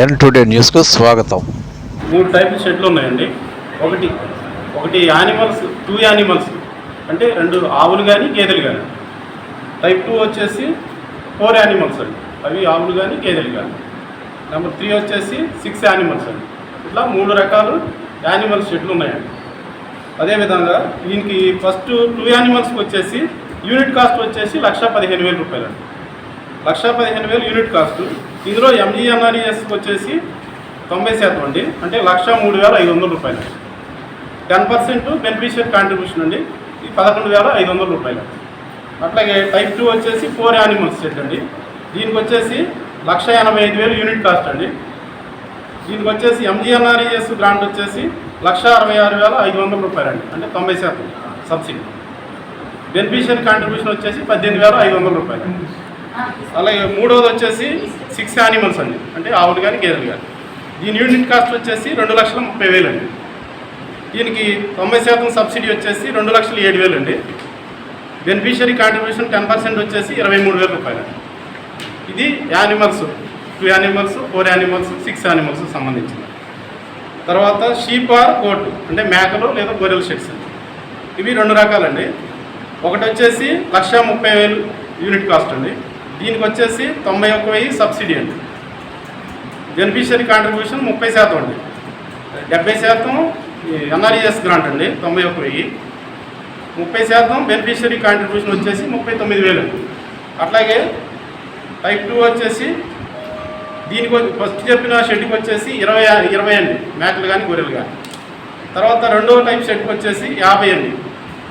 ఎన్ today న్యూస్కు స్వాగతం. మూడు టైప్స్ షెడ్లు ఉన్నాయండి. ఒకటి ఒకటి యానిమల్స్ టూ యానిమల్స్. అంటే రెండు ఆవులు కానీ గేదెలు కానీ టైప్ టూ వచ్చేసి ఫోర్ యానిమల్స్ అండి. అవి ఆవులు కానీ గేదెలు కానీ నెంబర్ త్రీ వచ్చేసి సిక్స్ యానిమల్స్ అండి. ఇట్లా మూడు రకాలు యానిమల్ షెడ్లు ఉన్నాయండి. అదేవిధంగా దీనికి ఫస్ట్ టూ యానిమల్స్కి వచ్చేసి యూనిట్ కాస్ట్ వచ్చేసి లక్ష పదిహేను వేల రూపాయలు అండి లక్ష పదిహేను వేలు యూనిట్ కాస్ట్. ఇందులో ఎంజీఎన్ఆర్ఈఎస్కి వచ్చేసి తొంభై శాతం అండి. అంటే లక్ష మూడు వేల ఐదు వందల రూపాయలు. టెన్ పర్సెంట్ బెనిఫిషియర్ కాంట్రిబ్యూషన్ అండి. ఇది పదకొండు వేల ఐదు వందల రూపాయలు. అట్లాగే టైప్ టూ వచ్చేసి ఫోర్ యానిమల్స్ సెట్ అండి. దీనికి వచ్చేసి లక్ష ఎనభై ఐదు వేలు యూనిట్ కాస్ట్ అండి. దీనికి వచ్చేసి ఎంజీఎన్ఆర్ఈఎస్ గ్రాంట్ వచ్చేసి లక్ష అరవై ఆరు వేల ఐదు వందల రూపాయలు అండి. అంటే తొంభై శాతం సబ్సిడీ. బెనిఫిషియర్ కాంట్రిబ్యూషన్ వచ్చేసి పద్దెనిమిది వేల ఐదు వందల రూపాయలు. అలాగే మూడవది వచ్చేసి సిక్స్ యానిమల్స్ అండి. అంటే ఆవులు కానీ గేదెలు కానీ దీని యూనిట్ కాస్ట్ వచ్చేసి రెండు లక్షల ముప్పై వేలు అండి. దీనికి తొంభై శాతం సబ్సిడీ వచ్చేసి రెండు లక్షల ఏడు వేలు అండి. బెనిఫిషియరీ కాంట్రిబ్యూషన్ టెన్ పర్సెంట్ వచ్చేసి ఇరవై మూడు వేల రూపాయలు ఇది animals two animals four animals six animals సంబంధించింది. తర్వాత షీప్ ఆర్ కోట్ అంటే మేకలు లేదా గొర్రెల షెడ్స్ ఇవి రెండు రకాలండి. ఒకటి వచ్చేసి లక్ష ముప్పై వేలు యూనిట్ కాస్ట్ అండి. దీనికి వచ్చేసి తొంభై ఒక్క వెయ్యి సబ్సిడీ అండి. బెనిఫిషియరీ కాంట్రిబ్యూషన్ ముప్పై శాతం అండి. డెబ్బై శాతం ఎన్ఆర్ఈఎస్ గ్రాంట్ అండి తొంభై ఒక్క వెయ్యి. ముప్పై శాతం బెనిఫిషియరీ కాంట్రిబ్యూషన్ వచ్చేసి ముప్పై తొమ్మిది వేలు అండి. అట్లాగే టైప్ టూ వచ్చేసి దీనికి వచ్చి- ఫస్ట్ చెప్పిన షెడ్కి వచ్చేసి ఇరవై ఇరవై అండి మేకలు కానీ గొర్రెలు కానీ. తర్వాత రెండవ టైప్ షెడ్కి వచ్చేసి యాభై అండి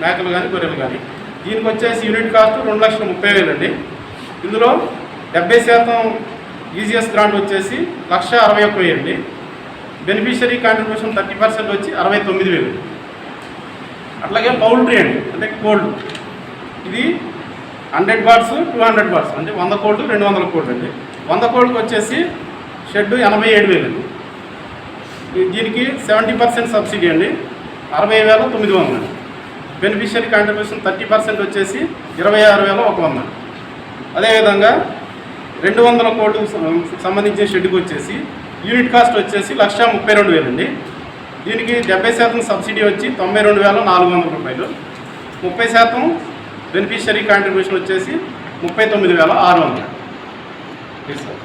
మేకలు కానీ గొర్రెలు కానీ. దీనికి వచ్చేసి యూనిట్ కాస్ట్ రెండు లక్షల ముప్పై వేలు అండి. ఇందులో డెబ్బై శాతం ఈజీఎస్ గ్రాంట్ వచ్చేసి లక్ష అరవై ఒక్క వేయండి బెనిఫిషరీ కాంట్రిబ్యూషన్ థర్టీ పర్సెంట్ వచ్చి అరవై తొమ్మిది వేలు. అట్లాగే పౌల్ట్రీ అండి అంటే కోల్డ్. ఇది hundred birds two hundred birds అంటే వంద కోళ్ళు రెండు వందల కోళ్ళు అండి. వంద కోళ్ళకి వచ్చేసి షెడ్ ఎనభై ఏడు వేలు దీనికి సెవెంటీ పర్సెంట్ సబ్సిడీ అండి అరవై వేల తొమ్మిది వందలు. బెనిఫిషియరీ కాంట్రిబ్యూషన్ థర్టీ పర్సెంట్ వచ్చేసి ఇరవై ఆరు వేల ఒక వంద. అదేవిధంగా రెండు వందల కోట్లు సంబంధించిన షెడ్కి వచ్చేసి యూనిట్ కాస్ట్ వచ్చేసి లక్ష ముప్పై రెండు వేలండి. దీనికి డెబ్బై శాతం సబ్సిడీ వచ్చి తొంభై రెండు వేల నాలుగు వందల రూపాయలు. ముప్పై శాతం బెనిఫిషరీ కాంట్రిబ్యూషన్ వచ్చేసి ముప్పై తొమ్మిది వేల ఆరు వందలు. సార్